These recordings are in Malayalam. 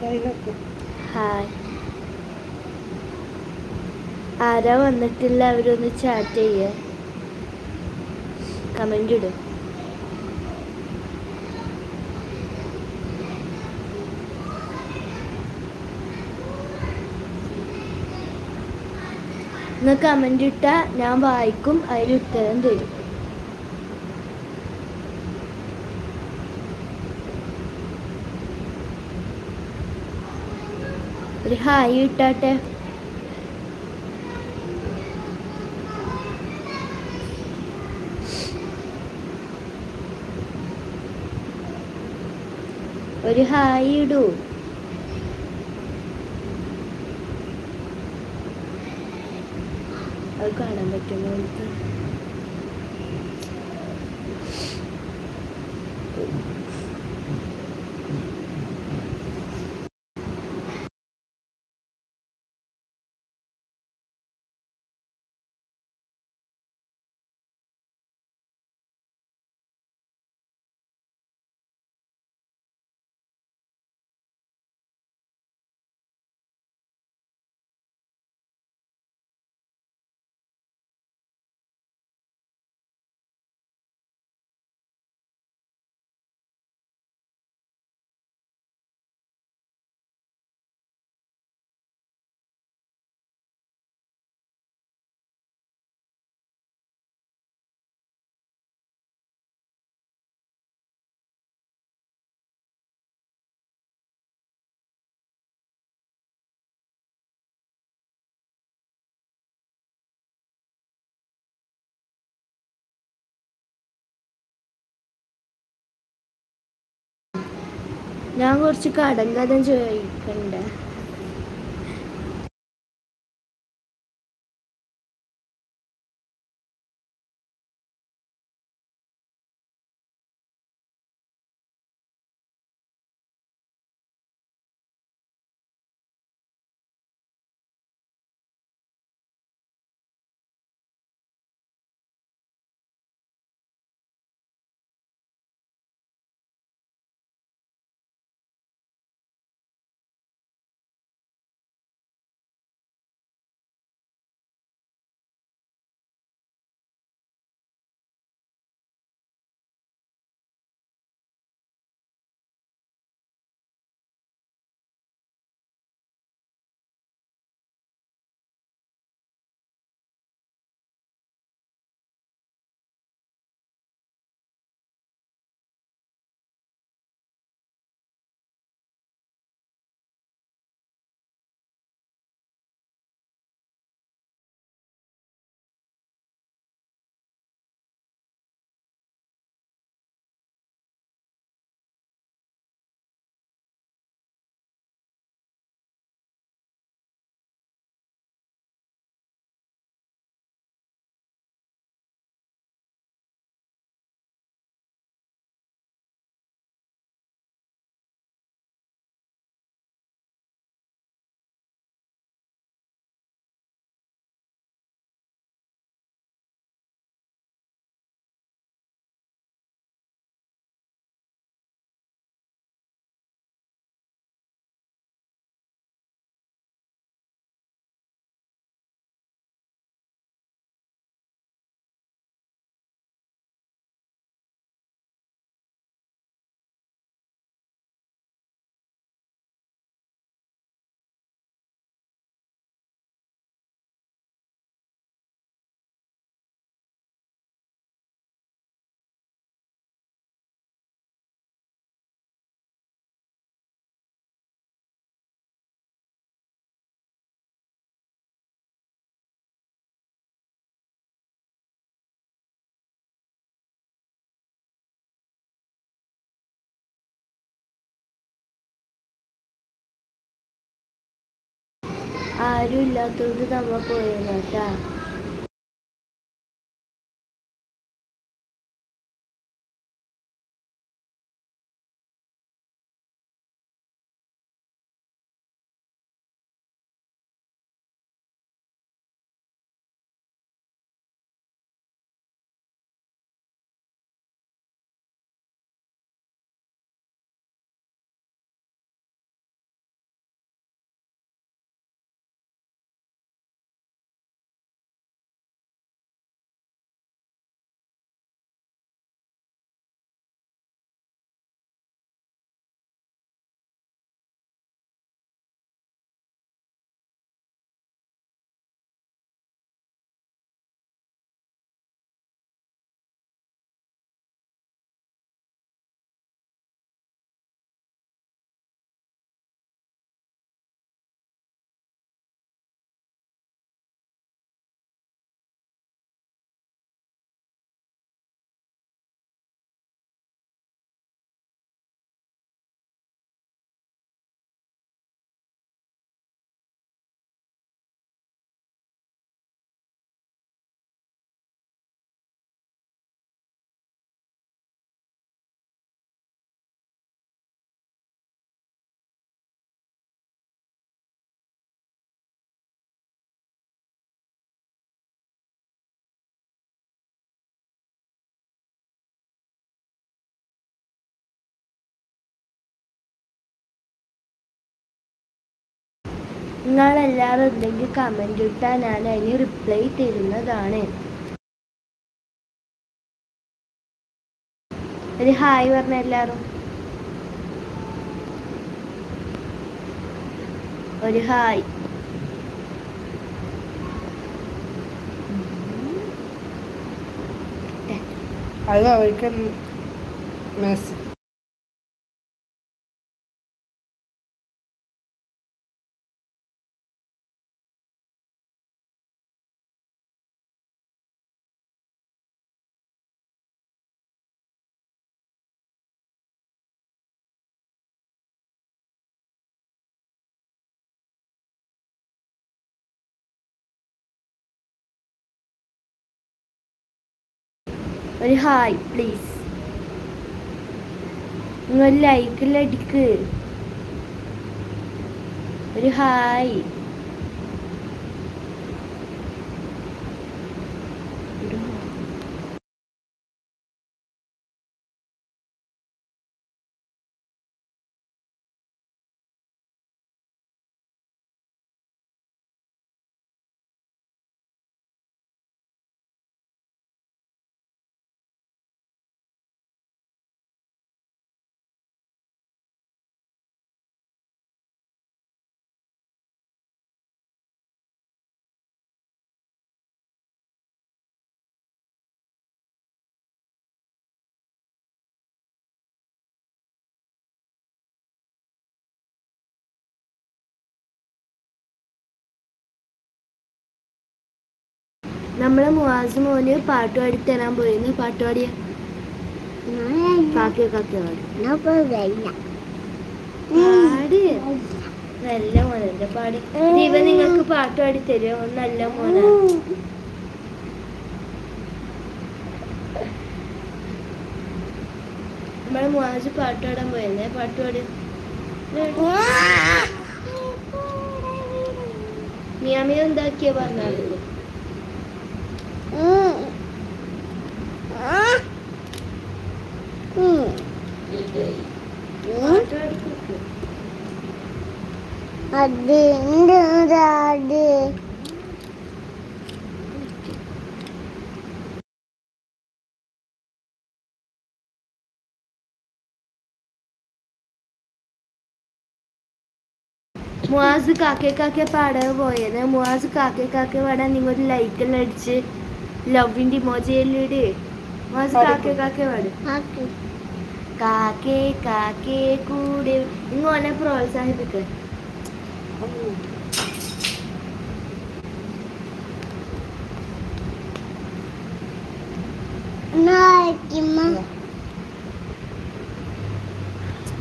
ഹായ്. ആരാ വന്നിട്ടില്ല? അവരൊന്ന് ചാറ്റ് ചെയ്യേ. കമന്റ് ഇടും. ഇന്ന് കമന്റ് ഇട്ടാൽ ഞാൻ വായിക്കും അതിന് ഉത്തരം തരും. ഒരു ഹായ് ഇട്ടാട്ടെ. ഒരു ഹായ് ഇടൂ. അത് കാണാൻ പറ്റുമോ? എനിക്ക് ഞാൻ കുറച്ച് കടം കഥ ചോദിക്കണ്ടേ. ആരും ഇല്ലാത്തത് നമ്മ പോയേട്ടാ നിങ്ങളെല്ലാവരും എന്തെങ്കിലും കമന്റ് ഇട്ടാൽ ഞാൻ അതിന് റിപ്ലൈ തരുന്നതാണ്. ഒരു ഹായ് പറഞ്ഞ എല്ലാവരും. ഒരു ഹായ് അത് അവർക്ക് മെസ് ഒരു ഹായ് പ്ലീസ്. നിങ്ങൾ ലൈക്കിൽ അടിക്ക്. ഒരു ഹായ്. നമ്മളെ മുവാസ് മോന് പാട്ട് പാടി തരാൻ പോയിരുന്നു. പാട്ട് പാടിയ? കാക്കിയ കാക്കിയ? പാടി. പാടി നല്ല മോനെ പാടി? ഇവ നിങ്ങൾക്ക് പാട്ട് പാടി തരുമോ നല്ല മോനെ നമ്മളെ മുവാസ് പാട്ട് പാടാൻ പോയിരുന്നേ. പാട്ട് പാടി. മിയാമിയ എന്താക്കിയ പാടി അത് അത് മുവാസ് കാക്കെ കാക്കെ പാടാൻ പോയത് മുവാസ് കാക്കെ കാക്കെ പാടാൻ നിങ്ങൾ ലൈക്കെല്ലാം അടിച്ച് ലവിന്റെ ഇമോജിയിലിട് മുവാസ് കാക്കെ കാക്കെ പാടും. കാക്കേ കാക്കേ കൂടെ. ഇങ്ങനെ പ്രോത്സാഹിപ്പിക്ക.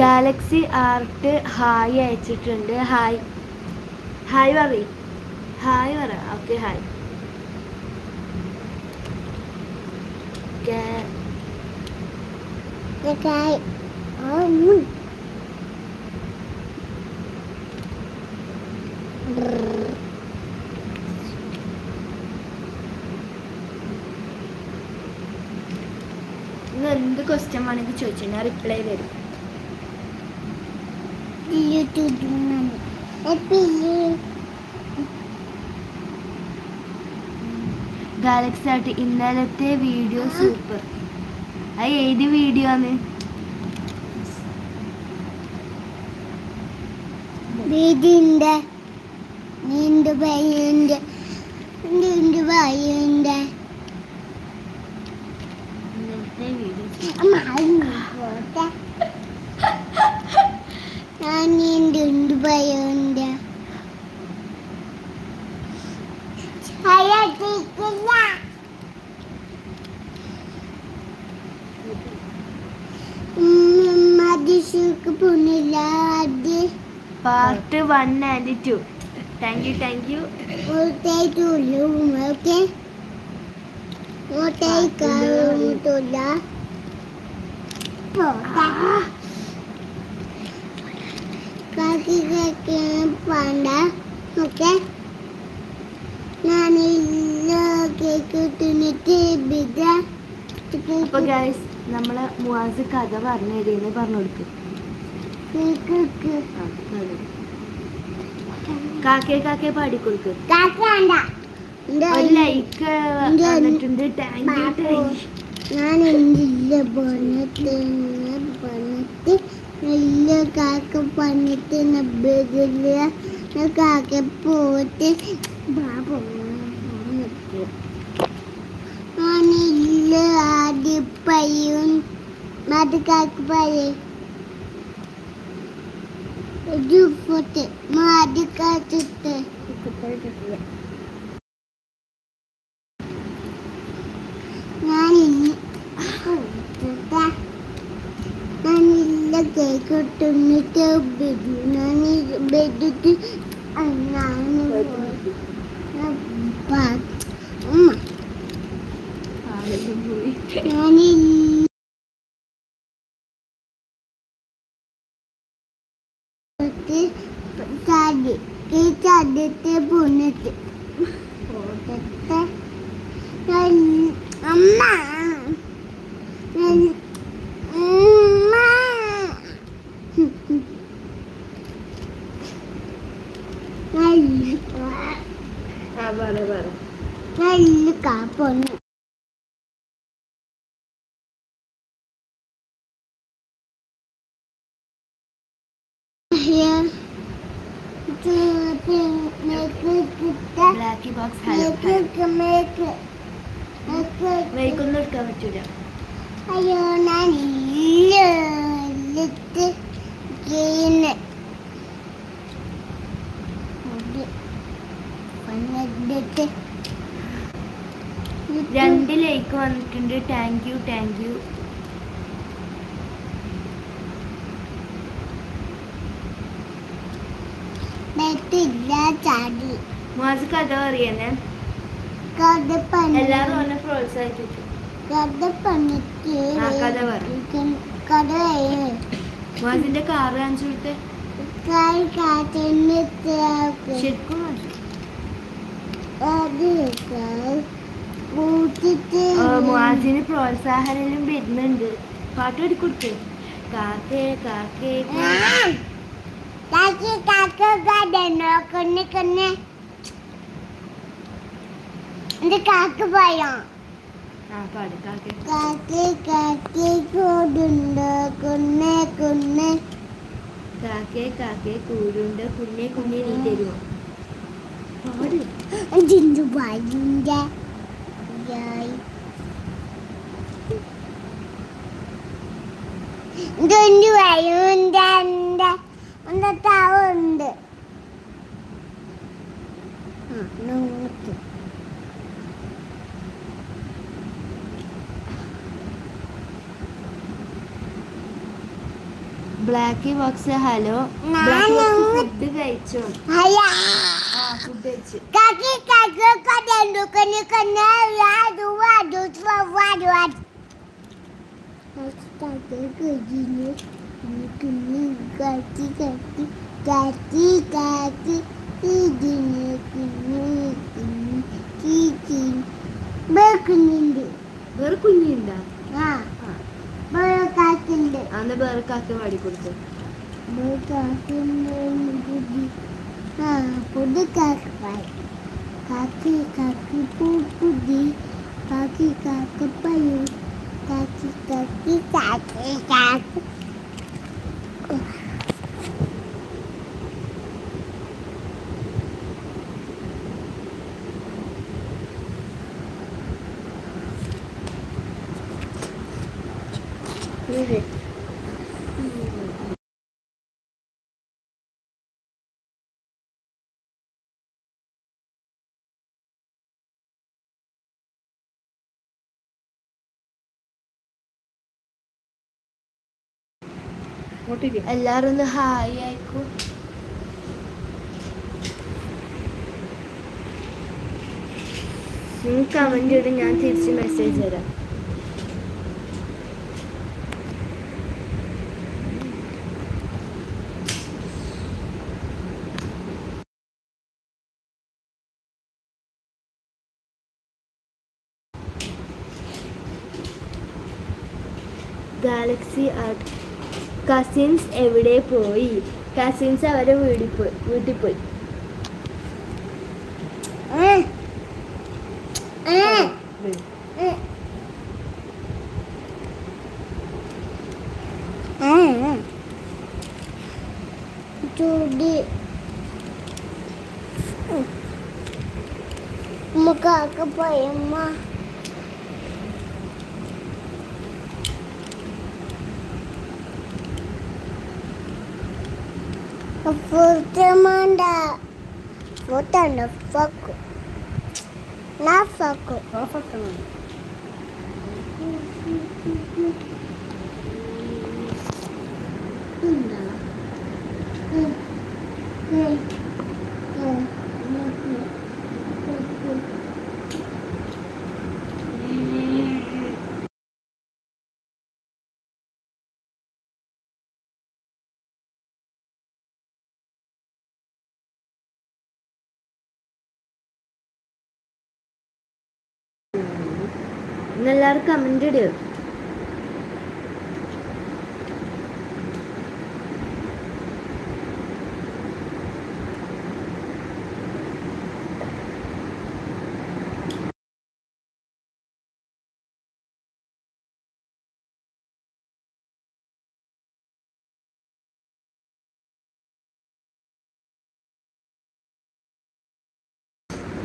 ഗാലക്സി ആർട്ട് ഹായ് അയച്ചിട്ടുണ്ട്. ഹായ്. ഹായ് പറ ഹായ് പറ. Okay hi. ഗാ- കായ് ആ മുൻ നിങ്ങൾ എന്ത് ക്വസ്റ്റ്യൻ വേണമെങ്കിൽ ചോദിച്ചു ഞാൻ റിപ്ലൈ തരും യൂട്യൂബ് ഗാലക്സി ആട്ട് ഇന്നലത്തെ വീഡിയോ സൂപ്പർ അത് ഏത് വീഡിയോ ആണ്? വീടിന്റെ നീണ്ടു പയ്യന്റെ നീണ്ടു പയ്യന്റെ ഇന്നലത്തെ വീഡിയോ പോട്ടെ ഞാൻ നീണ്ടു പയ്യന്റെ അയ്യത്തിക്കില്ല മതിശുക്ക് പോണില്ല അത് part one and two thank you thank you Panda okay ഞാനില്ല കേക്ക് തിന്നിട്ട് ബിദ്ര അപ്പൊ ഗൈസ് നമ്മളെ മുവാസ് കഥ പറഞ്ഞു തരുമെന്ന് പറഞ്ഞു കൊടുക്കും. കേക്ക് കാക്കയെ കാക്കേ കാക്കേ പാടിക്കൊടുക്ക് ഒരു ലൈക്ക് ഇന്റെ വന്നിട്ടുണ്ട്. താങ്ക് യു ബാപ്പു, താങ്ക് ഞാൻ എന്തില്ല പണിട്ട് പണിട്ട് നല്ല കാക്ക പണിട്ട് നബ്ബതില്ല കാക്ക പോയിട്ട് ബാബു ഞാനില്ല ആദ്യ പയ്യും അത് കാക്ക പറയും. ഒരു ഫോട്ടോ മാതി കാത്തിട്ട് ഞാനില്ല ഞാനില്ല കേക്ക് ഇട്ടുന്നിട്ട് ബെഡ് ഞാൻ ബെഡിട്ട് പോയി ഞാനില്ല നല്ല കാപ്പൊന്ന് ബ്ലാക്കി ബോക്സ് ഹലോ വൈക്കൊന്നും എടുക്കാൻ പറ്റൂല അയ്യോ ഞാൻ ഇല്ലിട്ട് ചെയ്യുന്ന പണിട്ട് രണ്ട് ലൈക്ക് വന്നിട്ടുണ്ട് താങ്ക് യു താങ്ക് യു നെറ്റില്ല ചാടി മാസ് കഥ പറയുന്നേ. എല്ലാരും അവനെ പ്രോത്സാഹിപ്പിച്ചു മാസിന്റെ കാറ് കാണിച്ചു ശരിക്കും മാസിന്. പ്രോത്സാഹനം വരുന്നുണ്ട്. പാട്ട് പാടിക്കൊടുത്തേ കാക്കേ കാക്കേ കാക്കേ. കാക്കി കാക്ക കടന്നോ കൊന്നെ കൊന്നെ ഇത് കാക്ക പോയോ ആ പാട് കാക്കേ കാക്കി കാക്കി കൂടുണ്ടോ കൊന്നെ കൊന്നെ കാക്കേ കാക്കേ കൂടുണ്ട് കുഞ്ഞെ കുഞ്ഞെ നീ തരുമോ പാട് ജിന്ദു ബാജുന്റെ യായ് ഇതൊരു വയുണ്ട് എൻ്റെ എൻ്റെ താവുണ്ട് ആ നോക്ക് ബ്ലാക്കി ബോക്സ് ഹലോ ഞാൻ ഫുഡ് കഴിച്ചോ അയ്യാ ആ ഫുഡ് കഴിച്ചു Kaki Ini kini kaki kaki kaki kaki kejini kini kini kiki berkenindu. വേറെ കുഞ്ഞുണ്ടാ Ah, berkakindu. അന്ന് വേറെ കാക്ക പാടി കൊടുത്തു Berkakindu budi. Ah, budi kaki baik. Kaki kaki pudi, kaki kaki payu, kaki kaki kaki Leave it. എല്ലാരും ഒന്ന് ഹായ് ആയിക്കോ. നിങ്ങൾ കമന്റ് ഇടും ഞാൻ തിരിച്ച് മെസ്സേജ് തരാം. ഗാലക്സി ആർട്ട് കസിൻസ് എവിടെ പോയി കസിൻസ് അവരെ വീട്ടിൽ പോയി വീട്ടിൽ പോയി ചൂടി നമുക്ക് ദേ. What the fuck? Not fuck. Not fuck. Mm-hmm. Na foco.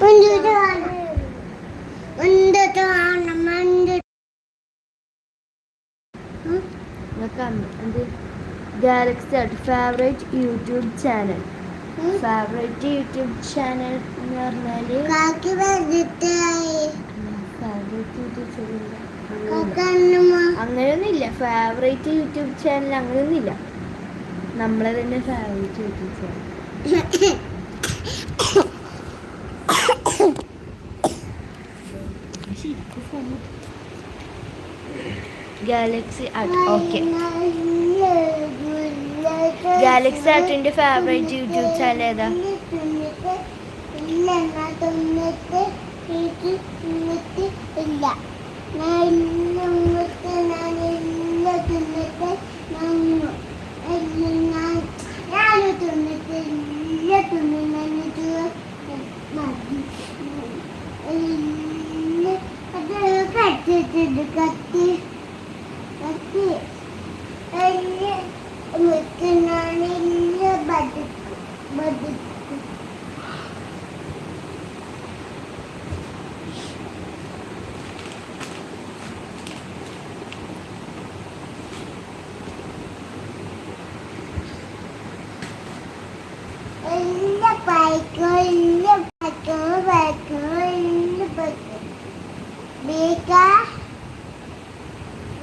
ഉണ്ട് ഉണ്ട് കമന്റ് ഇടുക എന്ത്? ഗാലക്സി ആയിട്ട് favourite YouTube channel favourite YouTube channel എന്ന് പറഞ്ഞാൽ അങ്ങനെയൊന്നും ഇല്ല ഫേവറേറ്റ് യൂട്യൂബ് ചാനൽ അങ്ങനെയൊന്നും ഇല്ല ഫേവറേറ്റ് യൂട്യൂബ് ചാനൽ അങ്ങനെയൊന്നുമില്ല. നമ്മളെ തന്നെ favourite YouTube channel galaxy art okay galaxy ആർട്ടിന്റെ favourite YouTube channel ഏതാ ഇല്ല എന്നാ തിന്നിട്ട് എനിക്ക് തിന്നിട്ട് ഇല്ല ഞാൻ ഇല്ല തിന്നിട്ട് ഞാൻ ഇല്ല തിന്നിട്ട് നന്നു ഇല്ല ഞാൻ ഞാൻ തിന്നിട്ട് ഇല്ല തിന്നിട്ട് മതി ഇല്ല അത് കത്തിട്ടുണ്ട് കത്തി കത്തി ഇല്ല മുത്ത് ഞാനില്ല ബതുക്കും ബതുക്കും ഇല്ല പൈക്കോ ഇല്ല പൈക്കോ പൈക്കോ ഇല്ല പൈക്കോ ബീക്ക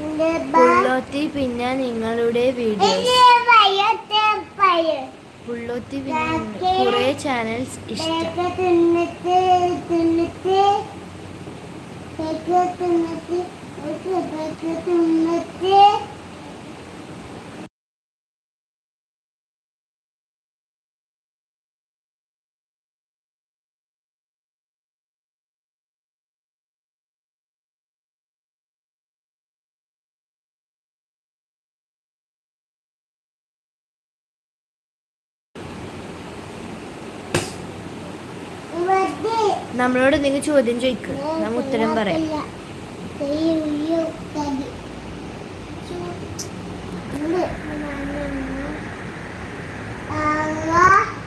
ഇല്ല ബാ പുള്ളോത്തി പിന്നെ നിങ്ങളുടെ വീഡിയോസ്. പുള്ളോത്തി പിന്നെ കുറെ ചാനൽസ് ഇഷ്ടം. തിന്നിട്ട് നമ്മളോട് എന്തെങ്കിലും ചോദ്യം ചോദിക്കും. നമ്മ ഉത്തരം പറയാം. Allah